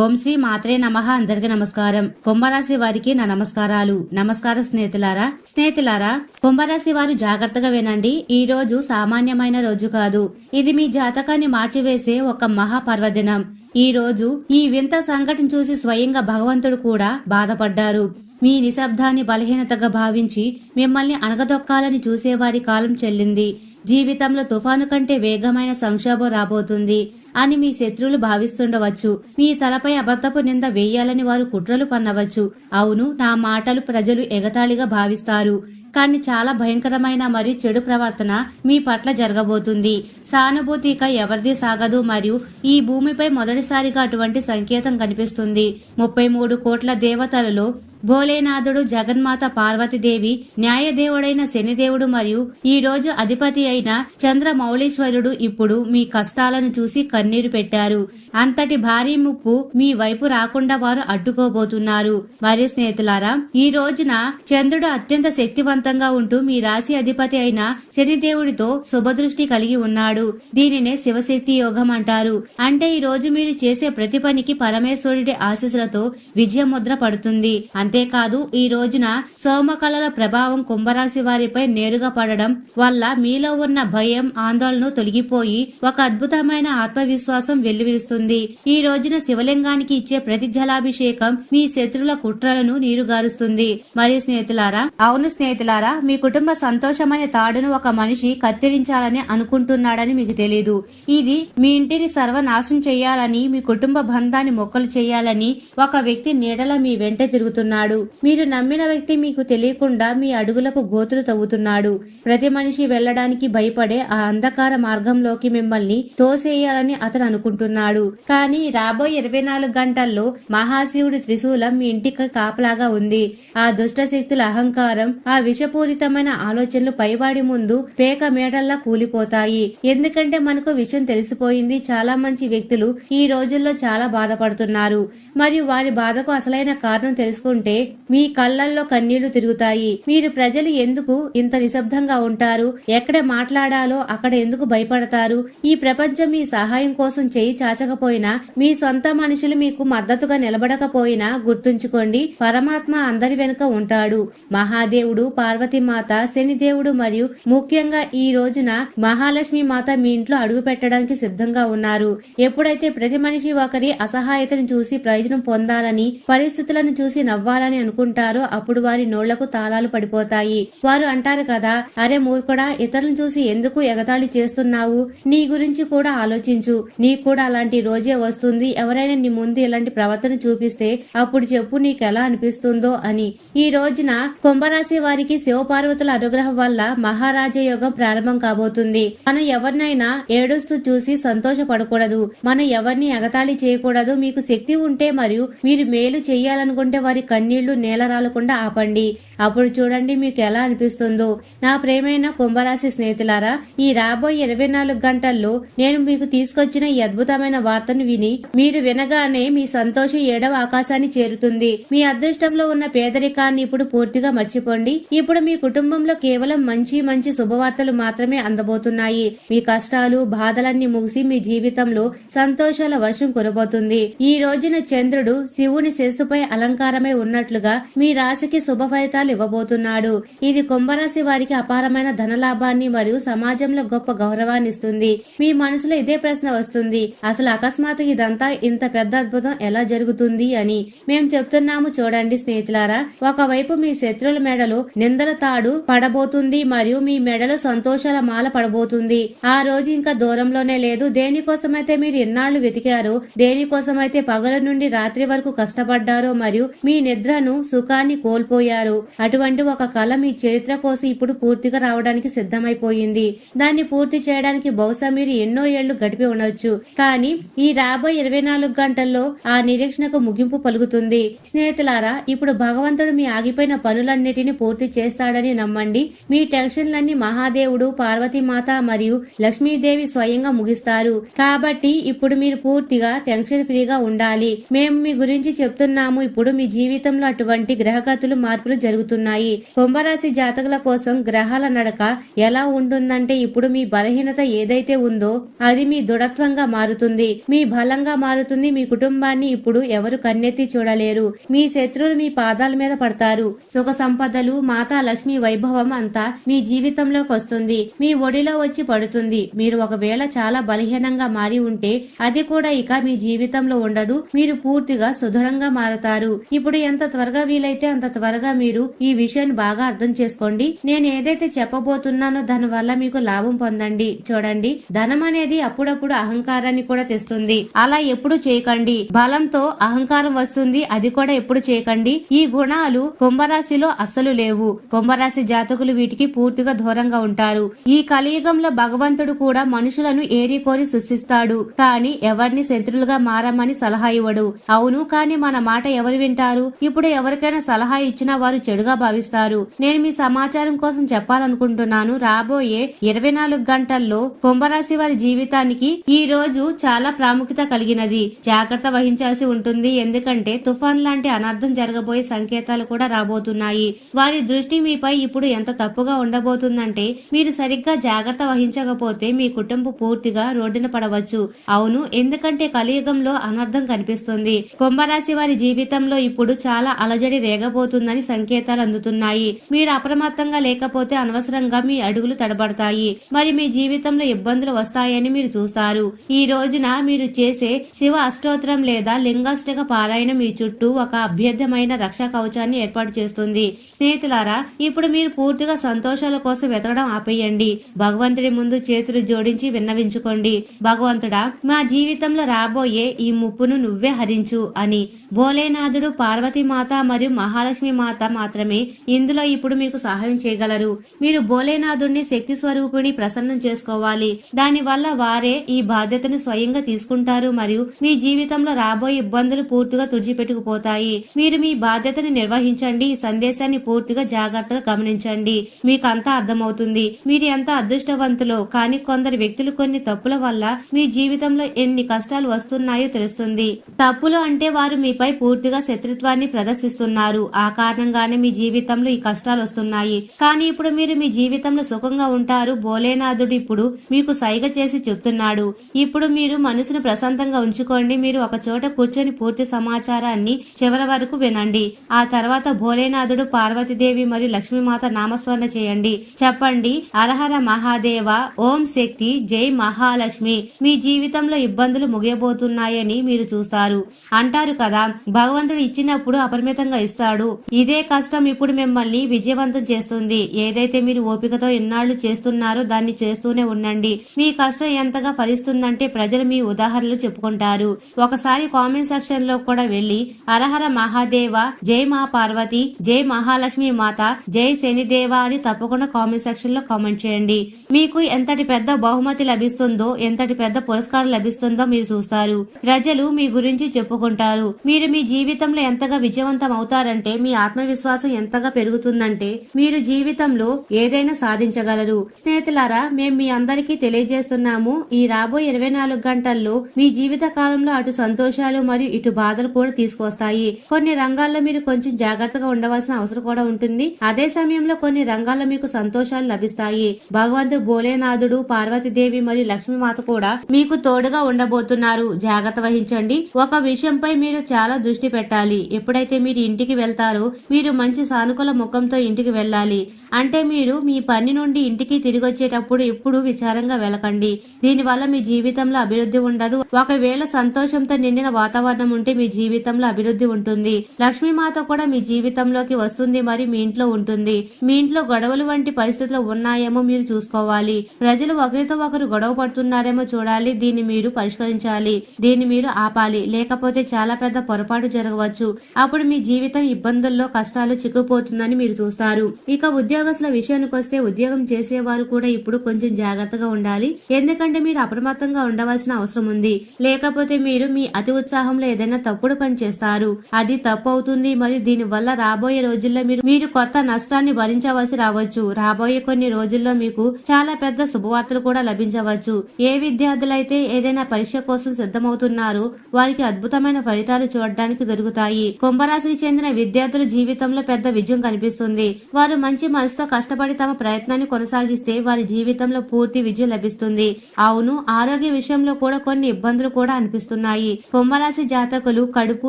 ఓం శ్రీ మాత్రే నమ అందరికి నమస్కారం. కుంభరాశి వారికి నా నమస్కారాలు. నమస్కారం స్నేహితులారా స్నేహితులారా కుంభరాశి వారు జాగ్రత్తగా వినండి. ఈ రోజు సామాన్యమైన రోజు కాదు. ఇది మీ జాతకాన్ని మార్చివేసే ఒక మహా పర్వదినం ఈ రోజు ఈ వింత సంఘటన చూసి స్వయంగా భగవంతుడు కూడా బాధపడ్డారు. మీ నిశ్శబ్దాన్ని బలహీనతగా భావించి మిమ్మల్ని అణగదొక్కాలని చూసేవారి కాలం చెల్లింది. జీవితంలో తుఫాను కంటే వేగమైన సంక్షోభం రాబోతుంది అని మీ శత్రువులు భావిస్తుండవచ్చు. మీ తలపై అబద్ధపు నింద వేయాలని వారు కుట్రలు పన్నవచ్చు. అవును నా మాటలు ప్రజలు ఎగతాళిగా భావిస్తారు. కానీ చాలా భయంకరమైన మరియు చెడు ప్రవర్తన మీ పట్ల జరగబోతుంది. సానుభూతిక ఎవరిది సాగదు మరియు ఈ భూమిపై మొదటిసారిగా అటువంటి సంకేతం కనిపిస్తుంది. ముప్పై మూడు కోట్ల దేవతలలో భోలేనాథుడు జగన్మాత పార్వతీదేవి న్యాయదేవుడైన శనిదేవుడు మరియు ఈ రోజు అధిపతి అయిన చంద్రమౌళీశ్వరుడు ఇప్పుడు మీ కష్టాలను చూసి కన్నీరు పెట్టారు. అంతటి భారీ ముప్పు మీ వైపు రాకుండా వారు అడ్డుకోబోతున్నారు. మరియు స్నేహితులారా ఈ రోజున చంద్రుడు అత్యంత శక్తివంతంగా ఉంటూ మీ రాశి అధిపతి అయిన శనిదేవుడితో శుభదృష్టి కలిగి ఉన్నాడు. దీనినే శివశక్తి యోగం అంటారు. అంటే ఈ రోజు మీరు చేసే ప్రతి పనికి పరమేశ్వరుడి ఆశీస్సులతో విజయ ముద్ర పడుతుంది అంతేకాదు ఈ రోజున సోమకళల ప్రభావం కుంభరాశి వారిపై నేరుగా పడడం వల్ల మీలో ఉన్న భయం ఆందోళన తొలగిపోయి ఒక అద్భుతమైన ఆత్మవిశ్వాసం వెల్లువిరుస్తుంది. ఈ రోజున శివలింగానికి ఇచ్చే ప్రతి జలాభిషేకం మీ శత్రుల కుట్రలను నీరుగారుస్తుంది. మరియు స్నేహితులారా అవును స్నేహితులారా మీ కుటుంబ సంతోషమైన తాడును ఒక మనిషి కత్తిరించాలని అనుకుంటున్నాడని మీకు తెలియదు ఇది మీ ఇంటిని సర్వనాశం చేయాలని మీ కుటుంబ బంధాన్ని మొక్కలు చేయాలని ఒక వ్యక్తి నీడల మీ వెంట తిరుగుతున్నాడు. మీరు నమ్మిన వ్యక్తి మీకు తెలియకుండా మీ అడుగులకు గోతులు తవ్వుతున్నాడు. ప్రతి మనిషి వెళ్ళడానికి భయపడే ఆ అంధకార మార్గంలోకి మిమ్మల్ని తోసేయాలని అతను అనుకుంటున్నాడు. కానీ రాబోయే ఇరవై నాలుగు గంటల్లో మహాశివుడి త్రిశూలం మీ ఇంటికి కాపలాగా ఉంది. ఆ దుష్ట శక్తుల అహంకారం ఆ విషపూరితమైన ఆలోచనలు పైవాడి ముందు పేక మేడల్లా కూలిపోతాయి. ఎందుకంటే మనకు విషయం తెలిసిపోయింది. చాలా మంచి వ్యక్తులు ఈ రోజుల్లో చాలా బాధపడుతున్నారు. మరియు వారి బాధకు అసలైన కారణం తెలుసుకుంటే మీ కళ్ళల్లో కన్నీళ్ళు తిరుగుతాయి. మీరు ప్రజలు ఎందుకు ఇంత నిశ్శబ్దంగా ఉంటారు? ఎక్కడ మాట్లాడాలో అక్కడ ఎందుకు భయపడతారు? ఈ ప్రపంచం మీ సహాయం కోసం చేయి చాచకపోయినా మీ సొంత మనుషులు మీకు మద్దతుగా నిలబడకపోయినా గుర్తుంచుకోండి పరమాత్మ అందరి వెనుక ఉంటాడు. మహాదేవుడు పార్వతీమాత శనిదేవుడు మరియు ముఖ్యంగా ఈ రోజున మహాలక్ష్మి మాత మీ ఇంట్లో అడుగు పెట్టడానికి సిద్ధంగా ఉన్నారు. ఎప్పుడైతే ప్రతి మనిషి ఒకరి అసహాయతను చూసి ప్రయోజనం పొందాలని పరిస్థితులను చూసి నవ్వాలని అనుకుంటారో అప్పుడు వారి నోళ్ళకు తాళాలు పడిపోతాయి. వారు అంటారు కదా అరే మూర్ఖుడా ఇతరులను చూసి ఎందుకు ఎగతాళి చేస్తున్నావు? నీ గురించి కూడా ఆలోచించు. నీకు కూడా అలాంటి రోజే వస్తుంది. ఎవరైనా నీ ముందు ఇలాంటి ప్రవర్తన చూపిస్తే అప్పుడు చెప్పు నీకు ఎలా అనిపిస్తుందో అని. ఈ రోజున కుంభరాశి వారికి శివపార్వతుల అనుగ్రహం వల్ల మహారాజ యోగం ప్రారంభం కాబోతుంది. మనం ఎవరినైనా ఏడుస్తూ చూసి సంతోషపడకూడదు. మనం ఎవరిని ఎగతాళి చేయకూడదు. మీకు శక్తి ఉంటే మరియు మీరు మేలు చేయాలనుకుంటే వారి కన్నీళ్ళు నేలరాలకుండా ఆపండి. అప్పుడు చూడండి మీకు ఎలా అనిపిస్తుందో. నా ప్రేమైన కుంభరాశి స్నేహితులారా ఈ రాబోయే ఇరవై నాలుగు గంటల్లో నేను మీకు తీసుకొచ్చిన ఈ అద్భుతమైన వార్తను విని మీరు వినగానే మీ సంతోషం ఏడవ ఆకాశాన్ని చేరుతుంది. మీ అదృష్టంలో ఉన్న పేదరికాన్ని ఇప్పుడు పూర్తిగా మర్చిపోండి. ఇప్పుడు మీ కుటుంబంలో కేవలం మంచి మంచి శుభవార్తలు మాత్రమే అందబోతున్నాయి. మీ కష్టాలు బాధలన్నీ ముగిసి మీ జీవితంలో సంతోషాల వర్షం కురబోతుంది. ఈ రోజున చంద్రుడు శివుని శిరస్సుపై అలంకారమై ఉన్న ఉన్నట్లుగా మీ రాశికి శుభ ఫలితాలు ఇవ్వబోతున్నాడు. ఇది కుంభరాశి వారికి అపారమైన ధనలాభాన్ని మరియు సమాజంలో గొప్ప గౌరవాన్ని ఇస్తుంది. మీ మనసులో ఇదే ప్రశ్న వస్తుంది. అసలు అకస్మాత్తు ఇదంతా ఇంత పెద్ద అద్భుతం ఎలా జరుగుతుంది అని. మేము చెప్తున్నాము చూడండి స్నేహితులారా ఒకవైపు మీ శత్రువుల మెడలో నిందల తాడు పడబోతుంది మరియు మీ మెడలో సంతోషాల మాల పడబోతుంది. ఆ రోజు ఇంకా దూరంలోనే లేదు. దేనికోసమైతే మీరు ఎన్నాళ్ళు వెతికారో దేనికోసమైతే పగల నుండి రాత్రి వరకు కష్టపడ్డారో మరియు మీ నిద్రను సుఖాన్ని కోల్పోయారు. అటువంటి ఒక కళ మీ చరిత్ర కోసం ఇప్పుడు పూర్తిగా రావడానికి సిద్ధమైపోయింది. దాన్ని పూర్తి చేయడానికి బహుశా మీరు ఎన్నో ఏళ్ళు గడిపి ఉండొచ్చు. కానీ ఈ రాబోయే ఇరవై నాలుగు గంటల్లో ఆ నిరీక్షణకు ముగింపు పలుకుతుంది. స్నేహితులారా ఇప్పుడు భగవంతుడు మీ ఆగిపోయిన పనులన్నిటిని పూర్తి చేస్తాడని నమ్మండి. మీ టెన్షన్లన్నీ మహాదేవుడు పార్వతీమాత మరియు లక్ష్మీదేవి స్వయంగా ముగిస్తారు. కాబట్టి ఇప్పుడు మీరు పూర్తిగా టెన్షన్ ఫ్రీగా ఉండాలి. మేము మీ గురించి చెప్తున్నాము. ఇప్పుడు మీ జీవితం జీవితంలో అటువంటి గ్రహగతులు మార్పులు జరుగుతున్నాయి. కుంభరాశి జాతకుల కోసం గ్రహాల నడక ఎలా ఉంటుందంటే ఇప్పుడు మీ బలహీనత ఏదైతే ఉందో అది మీ దృఢత్వంగా మారుతుంది. మీ బలంగా మారుతుంది మీ కుటుంబాన్ని ఇప్పుడు ఎవరు కన్నెత్తి చూడలేరు. మీ శత్రువులు మీ పాదాల మీద పడతారు. సుఖ సంపదలు మాతా లక్ష్మి వైభవం అంతా మీ జీవితంలోకి వస్తుంది. మీ ఒడిలో వచ్చి పడుతుంది. మీరు ఒకవేళ చాలా బలహీనంగా మారి ఉంటే అది కూడా ఇక మీ జీవితంలో ఉండదు. మీరు పూర్తిగా సుదృఢంగా మారతారు. ఇప్పుడు ఎంత త్వరగా వీలైతే అంత త్వరగా మీరు ఈ విషయాన్ని బాగా అర్థం చేసుకోండి. నేను ఏదైతే చెప్పబోతున్నానో దాని వల్ల మీకు లాభం పొందండి. చూడండి ధనం అనేది అప్పుడప్పుడు అహంకారాన్ని కూడా తెస్తుంది. అలా ఎప్పుడు చేయకండి. బలంతో అహంకారం వస్తుంది అది కూడా ఎప్పుడు చేయకండి. ఈ గుణాలు కుంభరాశిలో అస్సలు లేవు. కుంభరాశి జాతకులు వీటికి పూర్తిగా దూరంగా ఉంటారు. ఈ కలియుగంలో భగవంతుడు కూడా మనుషులను ఏరి కోరి సృష్టిస్తాడు. కానీ ఎవరిని శత్రులుగా మారమని సలహా ఇవ్వడు. అవును కానీ మన మాట ఎవరు వింటారు? ఇప్పుడు ఎవరికైనా సలహా ఇచ్చినా వారు చెడుగా భావిస్తారు. నేను మీ సమాచారం కోసం చెప్పాలనుకుంటున్నాను. రాబోయే ఇరవై నాలుగు గంటల్లో కుంభరాశి వారి జీవితానికి ఈ రోజు చాలా ప్రాముఖ్యత కలిగినది. జాగ్రత్త వహించాల్సి ఉంటుంది. ఎందుకంటే తుఫాన్ లాంటి అనర్థం జరగబోయే సంకేతాలు కూడా రాబోతున్నాయి. వారి దృష్టి మీపై ఇప్పుడు ఎంత తప్పుగా ఉండబోతుందంటే మీరు సరిగ్గా జాగ్రత్త వహించకపోతే మీ కుటుంబం పూర్తిగా రోడ్డున పడవచ్చు. అవును ఎందుకంటే కలియుగంలో అనర్థం కనిపిస్తుంది. కుంభరాశి వారి జీవితంలో ఇప్పుడు చాలా అలజడి రేగబోతుందని సంకేతాలు అందుతున్నాయి. మీరు అప్రమత్తంగా లేకపోతే అనవసరంగా మీ అడుగులు తడబడతాయి. మరి మీ జీవితంలో ఇబ్బందులు వస్తాయని మీరు చూస్తారు. ఈ రోజున మీరు చేసే శివ అష్టోత్తరం లేదా లింగాష్టక పారాయణ మీ చుట్టూ ఒక అభ్యర్థమైన రక్షా కవచాన్ని ఏర్పాటు చేస్తుంది. స్నేహితులారా ఇప్పుడు మీరు పూర్తిగా సంతోషాల కోసం వెతకడం ఆపేయండి. భగవంతుడి ముందు చేతులు జోడించి విన్నవించుకోండి. భగవంతుడా మా జీవితంలో రాబోయే ఈ ముప్పును నువ్వే హరించు అని భోలేనాథుడు పార్వతీ మాత మరియు మహాలక్ష్మి మాత మాత్రమే ఇందులో ఇప్పుడు మీకు సహాయం చేయగలరు. మీరు భోలేనాథుడిని శక్తి స్వరూపుని ప్రసన్నం చేసుకోవాలి. దాని వల్ల వారే ఈ బాధ్యతను స్వయంగా తీసుకుంటారు మరియు మీ జీవితంలో రాబోయే ఇబ్బందులు పూర్తిగా తుడిచిపెట్టుకుపోతాయి. మీరు మీ బాధ్యతను నిర్వహించండి. ఈ సందేశాన్ని పూర్తిగా జాగ్రత్తగా గమనించండి. మీకు అంతా అర్థమవుతుంది. మీరు ఎంత అదృష్టవంతులో కానీ కొందరు వ్యక్తులు కొన్ని తప్పుల వల్ల మీ జీవితంలో ఎన్ని కష్టాలు వస్తున్నాయో తెలుస్తుంది. తప్పులు అంటే వారు మీపై పూర్తిగా శత్రుత్వాన్ని ప్రదర్శిస్తున్నారు. ఆ కారణంగానే మీ జీవితంలో ఈ కష్టాలు వస్తున్నాయి. కానీ ఇప్పుడు మీరు మీ జీవితంలో సుఖంగా ఉంటారు. భోలేనాథుడు ఇప్పుడు మీకు సైగ చేసి చెప్తున్నాడు. ఇప్పుడు మీరు మనసును ప్రశాంతంగా ఉంచుకోండి. మీరు ఒక చోట కూర్చొని పూర్తి సమాచారాన్ని చివరి వరకు వినండి. ఆ తర్వాత భోలేనాథుడు పార్వతీదేవి మరియు లక్ష్మీమాత నామస్మరణ చేయండి. చెప్పండి అరహర మహాదేవ ఓం శక్తి జై మహాలక్ష్మి. మీ జీవితంలో ఇబ్బందులు ముగియబోతున్నాయని మీరు చూస్తారు. అంటారు కదా భగవంతుడు ఇచ్చినప్పుడు అపరిమితంగా ఇస్తాడు. ఇదే కష్టం ఇప్పుడు మిమ్మల్ని విజయవంతం చేస్తుంది. ఏదైతే మీరు ఓపికతో ఎన్నాళ్ళు చేస్తున్నారో దాన్ని చేస్తూనే ఉండండి. మీ కష్టం ఎంతగా ఫలిస్తుందంటే ప్రజలు మీ ఉదాహరణలు చెప్పుకుంటారు. ఒకసారి కామెంట్ సెక్షన్లో కూడా వెళ్ళి అరహర మహాదేవ జై మా పార్వతి జై మహాలక్ష్మి మాత జై శనిదేవ అని తప్పకుండా కామెంట్ సెక్షన్లో కామెంట్ చేయండి. మీకు ఎంతటి పెద్ద బహుమతి లభిస్తుందో ఎంతటి పెద్ద పురస్కారం లభిస్తుందో మీరు చూస్తారు. ప్రజలు మీ గురించి చెప్పుకుంటారు. మీరు మీ జీవితంలో ఎంతగా విజయవంతం అవుతారంటే మీ ఆత్మవిశ్వాసం ఎంతగా పెరుగుతుందంటే మీరు జీవితంలో ఏదైనా సాధించగలరు. స్నేహితులారా మేము మీ అందరికీ తెలియజేస్తున్నాము ఈ రాబోయే ఇరవై నాలుగు గంటల్లో మీ జీవిత కాలంలో అటు సంతోషాలు మరియు ఇటు బాధలు కూడా తీసుకొస్తాయి కొన్ని రంగాల్లో మీరు కొంచెం జాగ్రత్తగా ఉండవలసిన అవసరం కూడా ఉంటుంది. అదే సమయంలో కొన్ని రంగాల్లో మీకు సంతోషాలు లభిస్తాయి. భగవంతుడు భోలేనాథుడు పార్వతీదేవి మరియు లక్ష్మీమాత కూడా మీకు తోడుగా ఉండబోతున్నారు. జాగ్రత్త వహించండి. ఒక విషయంపై మీరు చాలా దృష్టి పెట్టాలి. ఎప్పుడైతే అయితే మీరు ఇంటికి వెళ్తారో మీరు మంచి సానుకూల ముఖంతో ఇంటికి వెళ్ళాలి. అంటే మీరు మీ పని నుండి ఇంటికి తిరిగి వచ్చేటప్పుడు ఎప్పుడు విచారంగా వెళ్ళకండి. దీనివల్ల మీ జీవితంలో అభివృద్ధి ఉండదు. ఒకవేళ సంతోషంతో నిండిన వాతావరణం ఉంటే మీ జీవితంలో అభివృద్ధి ఉంటుంది. లక్ష్మీమాత కూడా మీ జీవితంలోకి వస్తుంది మరి మీ ఇంట్లో ఉంటుంది. మీ ఇంట్లో గొడవలు వంటి పరిస్థితులు ఉన్నాయేమో మీరు చూసుకోవాలి. ప్రజలు ఒకరితో ఒకరు గొడవ పడుతున్నారేమో చూడాలి. దీన్ని మీరు పరిష్కరించాలి. దీన్ని మీరు ఆపాలి. లేకపోతే చాలా పెద్ద పొరపాటు జరగవచ్చు. అప్పుడు మీ జీవితం ఇబ్బందుల్లో కష్టాలు చిక్కుపోతుందని మీరు చూస్తారు. ఇక ఉద్యోగ ఉద్యోగస్తుల విషయానికి వస్తే ఉద్యోగం చేసేవారు కూడా ఇప్పుడు కొంచెం జాగ్రత్తగా ఉండాలి. ఎందుకంటే మీరు అప్రమత్తంగా ఉండవలసిన అవసరం ఉంది. లేకపోతే మీరు మీ అతి ఉత్సాహంలో ఏదైనా తప్పుడు పని చేస్తారు. అది తప్పు అవుతుంది. మరియు దీని వల్ల రాబోయే రోజుల్లో మీరు మీరు కొత్త నష్టాన్ని భరించవలసి రావచ్చు. రాబోయే కొన్ని రోజుల్లో మీకు చాలా పెద్ద శుభవార్తలు కూడా లభించవచ్చు. ఏ విద్యార్థులైతే ఏదైనా పరీక్ష కోసం సిద్ధమవుతున్నారో వారికి అద్భుతమైన ఫలితాలు చూడడానికి దొరుకుతాయి. కుంభరాశికి చెందిన విద్యార్థుల జీవితంలో పెద్ద విజయం కనిపిస్తుంది. వారు మంచి మనసుతో కష్టపడి తమ ప్రయత్నాన్ని కొనసాగిస్తే వారి జీవితంలో పూర్తి విజయం లభిస్తుంది. అవును ఆరోగ్య విషయంలో కూడా కొన్ని ఇబ్బందులు కూడా అనిపిస్తున్నాయి. కుంభరాశి జాతకులు కడుపు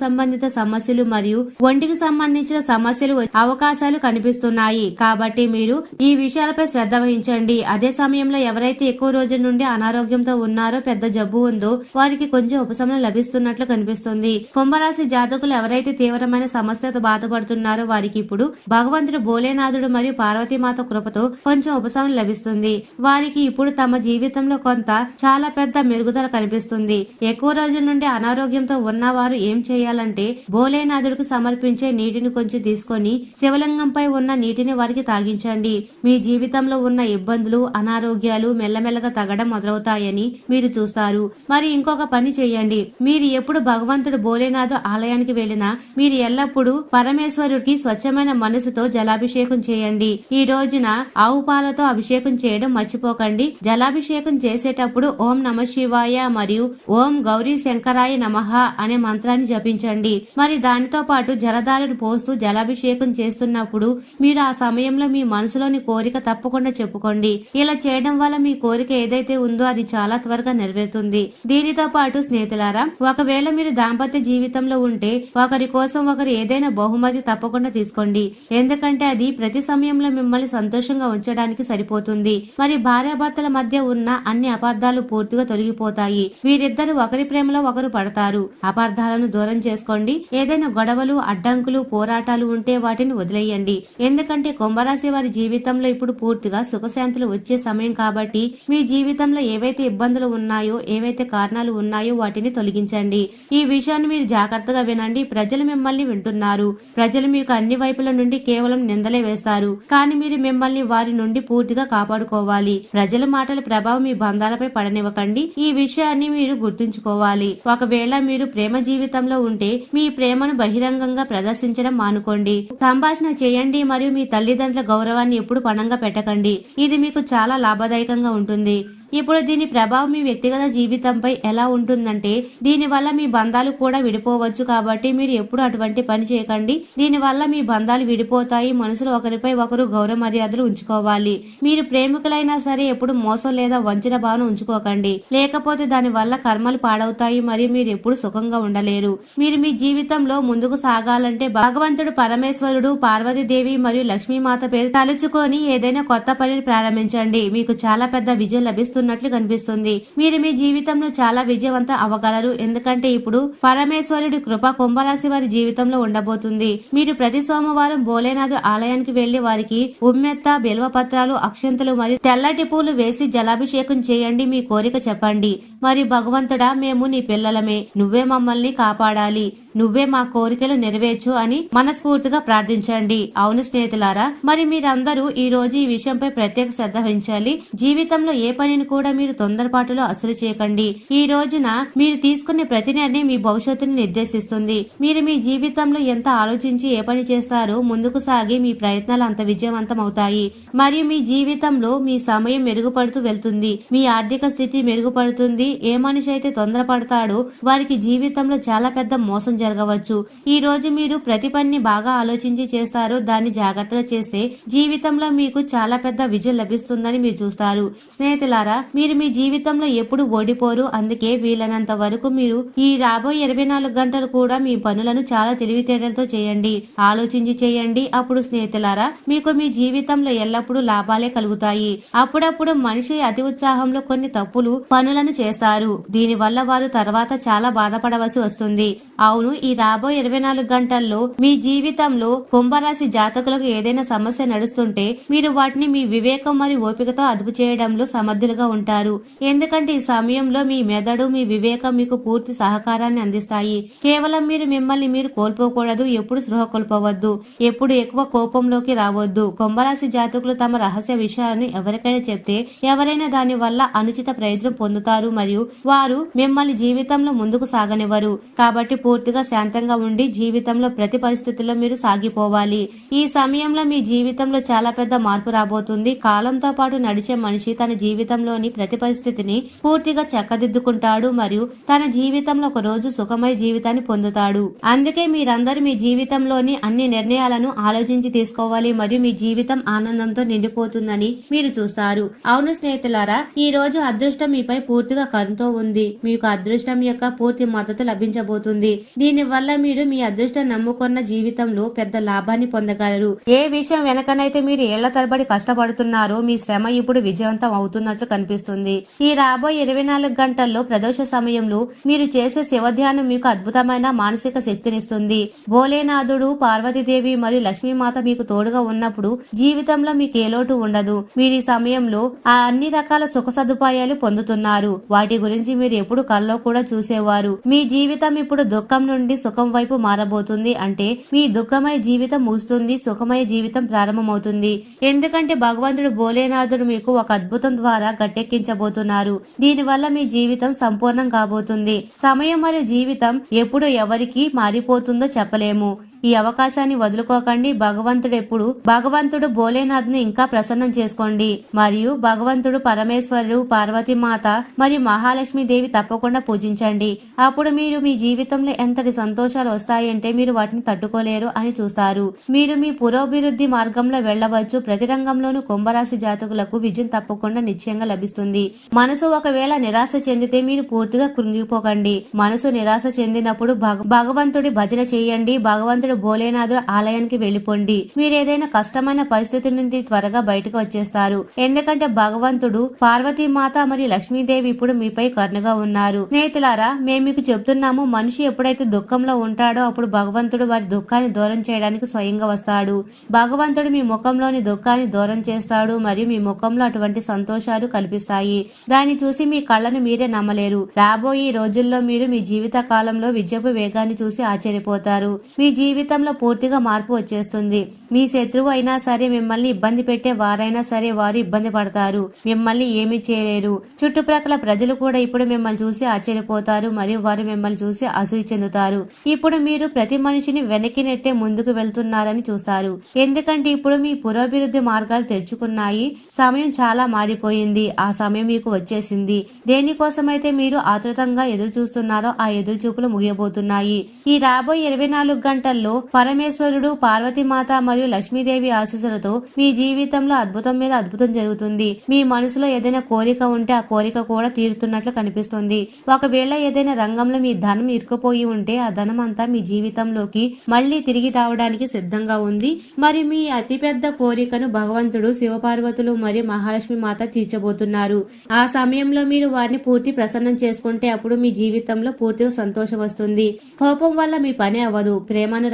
సంబంధిత సమస్యలు మరియు ఒంటికి సంబంధించిన సమస్యలు అవకాశాలు కనిపిస్తున్నాయి. కాబట్టి మీరు ఈ విషయాలపై శ్రద్ధ వహించండి. అదే సమయంలో ఎవరైతే ఎక్కువ రోజుల నుండి అనారోగ్యంతో ఉన్నారో పెద్ద జబ్బు ఉందో వారికి కొంచెం ఉపశమనం లభిస్తున్నట్లు కనిపిస్తుంది. కుంభరాశి జాతకులు ఎవరైతే తీవ్రమైన సమస్యతో బాధపడుతున్నారో వారికి ఇప్పుడు భగవంతుడు భోలేనాథుడు మరియు పార్వతీమాత కృపతో కొంచెం ఉపశమనం లభిస్తుంది. వారికి ఇప్పుడు తమ జీవితంలో కొంత చాలా పెద్ద మెరుగుదల కనిపిస్తుంది. ఎక్కువ రోజుల నుండి అనారోగ్యంతో ఉన్నవారు ఏం చేయాలంటే భోలేనాథుడికి సమర్పించే నీటిని కొంచెం తీసుకొని శివలింగంపై ఉన్న నీటిని వారికి తాగించండి. మీ జీవితంలో ఉన్న ఇబ్బందులు అనారోగ్యాలు మెల్లమెల్లగా తగ్గడం మొదలవుతాయని మీరు చూస్తారు. మరి ఇంకొక పని చేయండి. మీరు ఎప్పుడు భగవంతుడు భోలేనాథు ఆలయానికి వెళ్ళినా మీరు ఎల్లప్పుడూ పరమేశ్వరుడికి స్వచ్ఛమైన మనసుతో జలాభిషేకం చేయండి. ఈ రోజున ఆవు పాలతో అభిషేకం చేయడం మర్చిపోకండి. జలాభిషేకం చేసేటప్పుడు ఓం నమ శివాయ మరియు ఓం గౌరీ శంకరాయ నమః అనే మంత్రాన్ని జపించండి. మరి దానితో పాటు జలధారను పోస్తూ జలాభిషేకం చేస్తున్నప్పుడు మీరు ఆ సమయంలో మీ మనసులోని కోరిక తప్పకుండా చెప్పుకోండి. ఇలా చేయడం వల్ల మీ కోరిక ఏదైతే ఉందో అది చాలా త్వరగా నెరవేరుతుంది. దీనితో పాటు స్నేహితులారా ఒకవేళ మీరు దాంపత్య జీవితంలో ఉంటే ఒకరి కోసం ఒకరు ఏదైనా బహుమతి తప్పకుండా తీసుకోండి. ఎందుకంటే అది ప్రతి సమయంలో మిమ్మల్ని సంతోషంగా ఉంచడానికి సరిపోతుంది. మరి భార్యాభర్తల మధ్య ఉన్న అన్ని అపార్థాలు పూర్తిగా తొలగిపోతాయి. వీరిద్దరు ఒకరి ప్రేమలో ఒకరు పడతారు. అపార్థాలను దూరం చేసుకోండి. ఏదైనా గొడవలు అడ్డంకులు పోరాటాలు ఉంటే వాటిని వదిలేయండి. ఎందుకంటే కుంభరాశి వారి జీవితంలో ఇప్పుడు పూర్తిగా సుఖశాంతులు వచ్చే సమయం కాబట్టి మీ జీవితంలో ఏవైతే ఇబ్బందులు ఉన్నాయో ఏవైతే కారణాలు ఉన్నాయో వాటిని తొలగించండి. ఈ విషయాన్ని మీరు జాగ్రత్తగా వినండి. ప్రజలు మిమ్మల్ని వింటున్నారు. ప్రజలు మీకు అన్ని వైపుల నుండి కేవలం నిందలే వేస్తారు. కానీ మీరు మిమ్మల్ని వారి నుండి పూర్తిగా కాపాడుకోవాలి. ప్రజల మాటల ప్రభావం మీ బంధాలపై పడనివ్వకండి. ఈ విషయాన్ని మీరు గుర్తుంచుకోవాలి. ఒకవేళ మీరు ప్రేమ జీవితంలో ఉంటే మీ ప్రేమను బహిరంగంగా ప్రదర్శించడం మానుకోండి. సంభాషణ చేయండి మరియు మీ తల్లిదండ్రుల గౌరవాన్ని ఎప్పుడు పణంగా పెట్టకండి. ఇది మీకు చాలా లాభదాయకంగా ఉంటుంది. ఇప్పుడు దీని ప్రభావం మీ వ్యక్తిగత జీవితంపై ఎలా ఉంటుందంటే దీని వల్ల మీ బంధాలు కూడా విడిపోవచ్చు కాబట్టి మీరు ఎప్పుడు అటువంటి పని చేయకండి. దీని వల్ల మీ బంధాలు విడిపోతాయి. మనసులో ఒకరిపై ఒకరు గౌరవ మర్యాదలు ఉంచుకోవాలి. మీరు ప్రేమికులైనా సరే ఎప్పుడు మోసం లేదా వంచన భావన ఉంచుకోకండి. లేకపోతే దాని వల్ల కర్మలు పాడవుతాయి. మరియు మీరు ఎప్పుడు సుఖంగా ఉండలేరు. మీరు మీ జీవితంలో ముందుకు సాగాలంటే భగవంతుడు పరమేశ్వరుడు పార్వతీదేవి మరియు లక్ష్మీమాత పేరు తలుచుకొని ఏదైనా కొత్త పనిని ప్రారంభించండి. మీకు చాలా పెద్ద విజయం లభిస్తుంది. లభిస్తున్నట్లు కనిపిస్తుంది. మీరు మీ జీవితంలో చాలా విజయవంతం అవ్వగలరు ఎందుకంటే ఇప్పుడు పరమేశ్వరుడి కృప కుంభరాశి వారి జీవితంలో ఉండబోతుంది. మీరు ప్రతి సోమవారం భోలేనాథ్ ఆలయానికి వెళ్ళి వారికి ఉమ్మెత్త బిల్వపత్రాలు అక్షంతలు మరియు తెల్లటి పూలు వేసి జలాభిషేకం చేయండి. మీ కోరిక చెప్పండి. మరి భగవంతుడా మేము నీ పిల్లలమే. నువ్వే మమ్మల్ని కాపాడాలి. నువ్వే మా కోరికలు నెరవేర్చు అని మనస్ఫూర్తిగా ప్రార్థించండి. అవును స్నేహితులారా మరి మీరందరూ ఈ రోజు ఈ విషయంపై ప్రత్యేక శ్రద్ధ వహించాలి. జీవితంలో ఏ పనిని కూడా మీరు తొందరపాటులో అసలు చేయకండి. ఈ రోజున మీరు తీసుకునే ప్రతి నిర్ణయం మీ భవిష్యత్తును నిర్దేశిస్తుంది. మీరు మీ జీవితంలో ఎంత ఆలోచించి ఏ పని చేస్తారో ముందుకు సాగి మీ ప్రయత్నాలు అంత విజయవంతం అవుతాయి. మరియు మీ జీవితంలో మీ సమయం మెరుగుపడుతూ వెళ్తుంది. మీ ఆర్థిక స్థితి మెరుగుపడుతుంది. ఏ మనిషి అయితే తొందరపడతాడో వారికి జీవితంలో చాలా పెద్ద మోసం జరగవచ్చు. ఈ రోజు మీరు ప్రతి పనిని బాగా ఆలోచించి చేస్తారు. దాన్ని జాగ్రత్తగా చేస్తే జీవితంలో మీకు చాలా పెద్ద విజయం లభిస్తుందని మీరు చూస్తారు. స్నేహితులారా మీరు మీ జీవితంలో ఎప్పుడు ఓడిపోరు. అందుకే వీలైనంత వరకు మీరు ఈ రాబోయే ఇరవై నాలుగు గంటలు కూడా మీ పనులను చాలా తెలివితేటలతో చేయండి. ఆలోచించి చేయండి. అప్పుడు స్నేహితులారా మీకు మీ జీవితంలో ఎల్లప్పుడూ లాభాలే కలుగుతాయి. అప్పుడప్పుడు మనిషి అతి ఉత్సాహంలో కొన్ని తప్పులు పనులను చేస్తారు. దీనివల్ల వారు తర్వాత చాలా బాధపడవలసి వస్తుంది. అవును ఈ రాబోయే ఇరవై నాలుగు గంటల్లో మీ జీవితంలో కుంభరాశి జాతకులకు ఏదైనా సమస్య నడుస్తుంటే మీరు వాటిని మీ వివేకం మరియు ఓపికతో అదుపు చేయడంలో సమర్థులుగా ఉంటారు. ఎందుకంటే ఈ సమయంలో మీ మెదడు మీ వివేకం మీకు పూర్తి సహకారాన్ని అందిస్తాయి. కేవలం మీరు మిమ్మల్ని మీరు కోల్పోకూడదు ఎప్పుడు సృహ కోల్పోవద్దు ఎప్పుడు ఎక్కువ కోపంలోకి రావద్దు. కుంభరాశి జాతకులు తమ రహస్య విషయాలను ఎవరికైనా చెప్తే ఎవరైనా దాని వల్ల అనుచిత ప్రయోజనం పొందుతారు మరియు వారు మిమ్మల్ని జీవితంలో ముందుకు సాగనివ్వరు. కాబట్టి పూర్తిగా శాంతంగా ఉండి జీవితంలో ప్రతి పరిస్థితుల్లో మీరు సాగిపోవాలి. ఈ సమయంలో మీ జీవితంలో చాలా పెద్ద మార్పు రాబోతుంది. కాలంతో పాటు నడిచే మనిషి తన జీవితంలోని ప్రతి పరిస్థితిని పూర్తిగా చక్కదిద్దుకుంటాడు మరియు తన జీవితంలో ఒక రోజు సుఖమయ జీవితాన్ని పొందుతాడు. అందుకే మీరందరూ మీ జీవితంలోని అన్ని నిర్ణయాలను ఆలోచించి తీసుకోవాలి మరియు మీ జీవితం ఆనందంతో నిండిపోతుందని మీరు చూస్తారు. అవును స్నేహితులారా ఈ రోజు అదృష్టం మీపై పూర్తిగా కరుతో ఉంది. మీకు అదృష్టం యొక్క పూర్తి మద్దతు లభించబోతుంది. దీని వల్ల మీరు మీ అదృష్టం నమ్ముకున్న జీవితంలో పెద్ద లాభాన్ని పొందగలరు. ఏ విషయం వెనకనైతే మీరు ఏళ్ళ తరబడి కష్టపడుతున్నారో మీ శ్రమ ఇప్పుడు విజయవంతం అవుతున్నట్లు కనిపిస్తుంది. ఈ రాబోయే ఇరవై నాలుగు గంటల్లో ప్రదోష సమయంలో మీరు చేసే శివధ్యానం మీకు అద్భుతమైన మానసిక శక్తినిస్తుంది భోలేనాథుడు పార్వతీదేవి మరియు లక్ష్మీమాత మీకు తోడుగా ఉన్నప్పుడు జీవితంలో మీకు ఏ లోటు ఉండదు. మీరు ఈ సమయంలో ఆ అన్ని రకాల సుఖ సదుపాయాలు పొందుతున్నారు. వాటి గురించి మీరు ఎప్పుడు కల్లో కూడా చూసేవారు. మీ జీవితం ఇప్పుడు దుఃఖం నుండి సుఖం వైపు మారబోతుంది. అంటే మీ దుఃఖమయ జీవితం ముగుస్తుంది సుఖమయ జీవితం ప్రారంభమవుతుంది. ఎందుకంటే భగవంతుడు భోలేనాథుడు మీకు ఒక అద్భుతం ద్వారా గట్టెక్కించబోతున్నారు. దీనివల్ల మీ జీవితం సంపూర్ణం కాబోతుంది. సమయం మరియు జీవితం ఎప్పుడు ఎవరికి మారిపోతుందో చెప్పలేము. ఈ అవకాశాన్ని వదులుకోకండి. భగవంతుడు ఎప్పుడు భగవంతుడు భోలేనాథ్ను ఇంకా ప్రసన్నం చేసుకోండి. మరియు భగవంతుడు పరమేశ్వరుడు పార్వతీమాత మరియు మహాలక్ష్మీదేవి తప్పకుండా పూజించండి. అప్పుడు మీరు మీ జీవితంలో ఎంతటి సంతోషాలు వస్తాయంటే మీరు వాటిని తట్టుకోలేరు అని చూస్తారు. మీరు మీ పురోభివృద్ధి మార్గంలో వెళ్ళవచ్చు. ప్రతి రంగంలోనూ కుంభరాశి జాతకులకు విజయం తప్పకుండా నిశ్చయంగా లభిస్తుంది. మనసు ఒకవేళ నిరాశ చెందితే మీరు పూర్తిగా కృంగిపోకండి. మనసు నిరాశ చెందినప్పుడు భగ- భగవంతుడి భజన చేయండి. భగవంతుడు భోలేనాథుడు ఆలయానికి వెళ్ళిపోండి. మీరు ఏదైనా కష్టమైన పరిస్థితి నుండి త్వరగా బయటకు వచ్చేస్తారు. ఎందుకంటే భగవంతుడు పార్వతీమాత మరియు లక్ష్మీదేవి ఇప్పుడు మీపై కరుణగా ఉన్నారు. స్నేహితులారా మేము మీకు చెప్తున్నాము మనిషి ఎప్పుడైతే దుఃఖంలో ఉంటాడో అప్పుడు భగవంతుడు వారి దుఃఖాన్ని దూరం చేయడానికి స్వయంగా వస్తాడు. భగవంతుడు మీ ముఖంలోని దుఃఖాన్ని దూరం చేస్తాడు మరియు మీ ముఖంలో అటువంటి సంతోషాలు కల్పిస్తాయి. దాన్ని చూసి మీ కళ్ళను మీరే నమ్మలేరు. రాబోయే రోజుల్లో మీరు మీ జీవిత కాలంలో విజయపు వేగాన్ని చూసి ఆశ్చర్యపోతారు. మీ జీవితంలో పూర్తిగా మార్పు వచ్చేస్తుంది. మీ శత్రువు అయినా సరే మిమ్మల్ని ఇబ్బంది పెట్టే వారైనా సరే వారు ఇబ్బంది పడతారు. మిమ్మల్ని ఏమీ చేయలేరు. చుట్టుప్రక్కల ప్రజలు కూడా ఇప్పుడు మిమ్మల్ని చూసి ఆశ్చర్యపోతారు మరియు వారు మిమ్మల్ని చూసి అసూయ చెందుతారు. ఇప్పుడు మీరు ప్రతి మనిషిని వెనక్కి నెట్టే ముందుకు వెళ్తున్నారని చూస్తారు. ఎందుకంటే ఇప్పుడు మీ పురోభివృద్ధి మార్గాలు తెచ్చుకున్నాయి. సమయం చాలా మారిపోయింది. ఆ సమయం మీకు వచ్చేసింది. దేనికోసమైతే మీరు ఆతృతంగా ఎదురు చూస్తున్నారో ఆ ఎదురు చూపులు ముగియబోతున్నాయి. ఈ రాబోయే ఇరవై నాలుగు గంటల్లో పరమేశ్వరుడు పార్వతీమాత మరియు లక్ష్మీదేవి ఆశీస్సులతో మీ జీవితంలో అద్భుతం మీద అద్భుతం జరుగుతుంది. మీ మనసులో ఏదైనా కోరిక ఉంటే ఆ కోరిక కూడా తీరుతున్నట్లు కనిపిస్తుంది. ఒకవేళ ఏదైనా రంగంలో మీ ధనం ఇరుక్కుపోయి ఉంటే ఆ ధనం అంతా మీ జీవితంలోకి మళ్ళీ తిరిగి రావడానికి సిద్ధంగా ఉంది. మరి మీ అతిపెద్ద కోరికను భగవంతుడు శివపార్వతులు మరియు మహాలక్ష్మి మాత తీర్చబోతున్నారు. ఆ సమయంలో మీరు వారిని పూర్తి ప్రసన్నం చేసుకుంటే అప్పుడు మీ జీవితంలో పూర్తిగా సంతోషం వస్తుంది. కోపం వల్ల మీ పని అవ్వదు.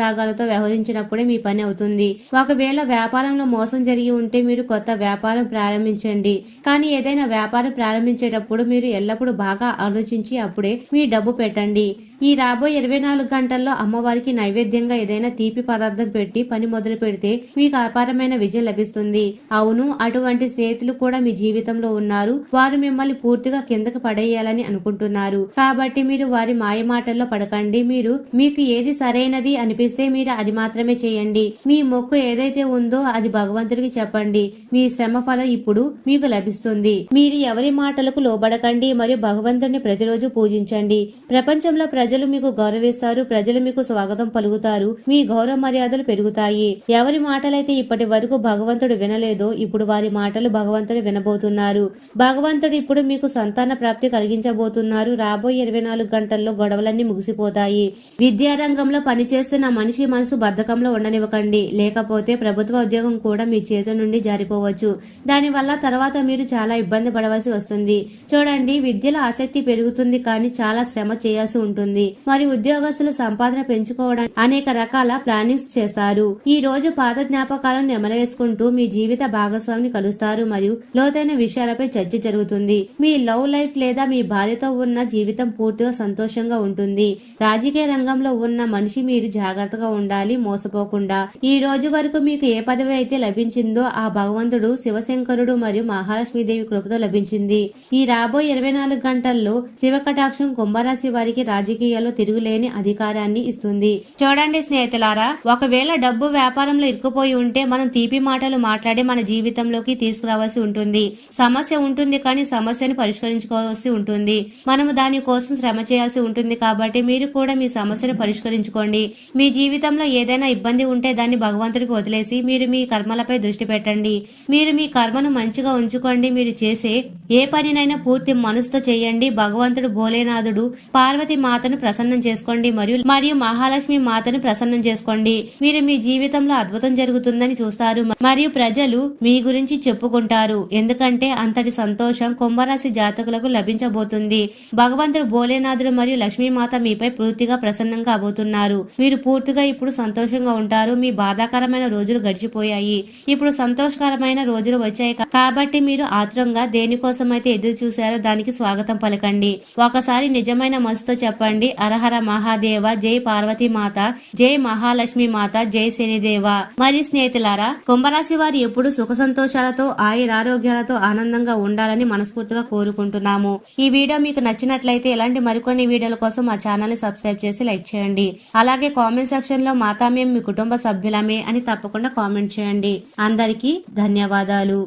రాగాలతో వ్యవహరించినప్పుడే మీ పని అవుతుంది. ఒకవేళ వ్యాపారంలో మోసం జరిగి ఉంటే మీరు కొత్త వ్యాపారం ప్రారంభించండి. కానీ ఏదైనా వ్యాపారం ప్రారంభించేటప్పుడు మీరు ఎల్లప్పుడూ బాగా ఆలోచించి అప్పుడే మీ డబ్బు పెట్టండి. ఈ రాబోయే ఇరవై నాలుగు గంటల్లో అమ్మవారికి నైవేద్యంగా ఏదైనా తీపి పదార్థం పెట్టి పని మొదలు పెడితే మీకు అపారమైన విజయం లభిస్తుంది. అవును అటువంటి స్నేహితులు కూడా మీ జీవితంలో ఉన్నారు. వారు మిమ్మల్ని పూర్తిగా కిందకి పడేయాలని అనుకుంటున్నారు. కాబట్టి మీరు వారి మాయ మాటల్లో పడకండి. మీరు మీకు ఏది సరైనది అనిపిస్తే మీరు అది మాత్రమే చేయండి. మీ మొక్కు ఏదైతే ఉందో అది భగవంతుడికి చెప్పండి. మీ శ్రమ ఫలం ఇప్పుడు మీకు లభిస్తుంది. మీరు ఎవరి మాటలకు లోబడకండి మరియు భగవంతుడిని ప్రతిరోజు పూజించండి. ప్రపంచంలో ప్రజలు మీకు గౌరవిస్తారు ప్రజలు మీకు స్వాగతం పలుకుతారు మీ గౌరవ మర్యాదలు పెరుగుతాయి. ఎవరి మాటలైతే ఇప్పటి వరకు భగవంతుడు వినలేదో ఇప్పుడు వారి మాటలు భగవంతుడు వినబోతున్నారు. భగవంతుడు ఇప్పుడు మీకు సంతాన ప్రాప్తి కలిగించబోతున్నారు. రాబోయే ఇరవై నాలుగు గంటల్లో గొడవలన్నీ ముగిసిపోతాయి. విద్యారంగంలో పనిచేస్తున్న మనిషి మనసు బద్ధకంలో ఉండనివ్వకండి. లేకపోతే ప్రభుత్వ ఉద్యోగం కూడా మీ చేతుల నుండి జారిపోవచ్చు. దానివల్ల తర్వాత మీరు చాలా ఇబ్బంది పడవలసి వస్తుంది. చూడండి విద్యలో ఆసక్తి పెరుగుతుంది కానీ చాలా శ్రమ చేయాల్సి ఉంటుంది. ఉంటుంది మరి ఉద్యోగస్తులు సంపాదన పెంచుకోవడానికి అనేక రకాల ప్లానింగ్స్ చేస్తారు. ఈ రోజు పాత జ్ఞాపకాలను నెమరేసుకుంటూ మీ జీవిత భాగస్వామిని కలుస్తారు మరియు లోతైన విషయాలపై చర్చ జరుగుతుంది. మీ లవ్ లైఫ్ లేదా మీ భార్యతో ఉన్న జీవితం పూర్తిగా సంతోషంగా ఉంటుంది. రాజకీయ రంగంలో ఉన్న మనిషి మీరు జాగ్రత్తగా ఉండాలి మోసపోకుండా. ఈ రోజు వరకు మీకు ఏ పదవి అయితే లభించిందో ఆ భగవంతుడు శివశంకరుడు మరియు మహాలక్ష్మీదేవి కృపతో లభించింది. ఈ రాబోయే ఇరవై నాలుగు గంటల్లో శివ కటాక్షం కుంభరాశి వారికి రాజకీయ రాజకీయాల్లో తిరుగులేని అధికారాన్ని ఇస్తుంది. చూడండి స్నేహితులారా ఒకవేళ డబ్బు వ్యాపారంలో ఇరుక్కుపోయి ఉంటే మనం తీపి మాటలు మాట్లాడి మన జీవితంలోకి తీసుకురావాల్సి ఉంటుంది. సమస్య ఉంటుంది కానీ సమస్యను పరిష్కరించుకోవాల్సి ఉంటుంది. మనము దాని కోసం శ్రమ చేయాల్సి ఉంటుంది కాబట్టి మీరు కూడా మీ సమస్యను పరిష్కరించుకోండి. మీ జీవితంలో ఏదైనా ఇబ్బంది ఉంటే దాన్ని భగవంతుడికి వదిలేసి మీరు మీ కర్మలపై దృష్టి పెట్టండి. మీరు మీ కర్మను మంచిగా ఉంచుకోండి. మీరు చేసే ఏ పనినైనా పూర్తి మనసుతో చేయండి. భగవంతుడు భోలేనాథుడు పార్వతి మాతను ప్రసన్నం చేసుకోండి మరియు మరియు మహాలక్ష్మి మాతను ప్రసన్నం చేసుకోండి. మీరు మీ జీవితంలో అద్భుతం జరుగుతుందని చూస్తారు. మరియు ప్రజలు మీ గురించి చెప్పుకుంటారు. ఎందుకంటే అంతటి సంతోషం కుంభరాశి జాతకులకు లభించబోతుంది. భగవంతుడు భోలేనాథుడు మరియు లక్ష్మీమాత మీపై పూర్తిగా ప్రసన్నం కాబోతున్నారు మీరు పూర్తిగా ఇప్పుడు సంతోషంగా ఉంటారు. మీ బాధాకరమైన రోజులు గడిచిపోయాయి. ఇప్పుడు సంతోషకరమైన రోజులు వచ్చాయి కాబట్టి మీరు ఆత్రంగా దేనికోసం అయితే ఎదురు చూశారో దానికి స్వాగతం పలకండి. ఒకసారి నిజమైన మనసుతో చెప్పండి. అరహర మహాదేవ జై పార్వతి మాత జై మహాలక్ష్మి మాత జై శనిదేవ. మరి స్నేహితులారా కుంభరాశి వారు ఎప్పుడు సుఖ సంతోషాలతో ఆయురారోగ్యాలతో ఆనందంగా ఉండాలని మనస్ఫూర్తిగా కోరుకుంటున్నాము. ఈ వీడియో మీకు నచ్చినట్లయితే ఇలాంటి మరికొన్ని వీడియోల కోసం మా ఛానల్ని సబ్స్క్రైబ్ చేసి లైక్ చేయండి. అలాగే కామెంట్ సెక్షన్లో మాతా మేము మీ కుటుంబ సభ్యులమే అని తప్పకుండా కామెంట్ చేయండి. అందరికీ ధన్యవాదాలు.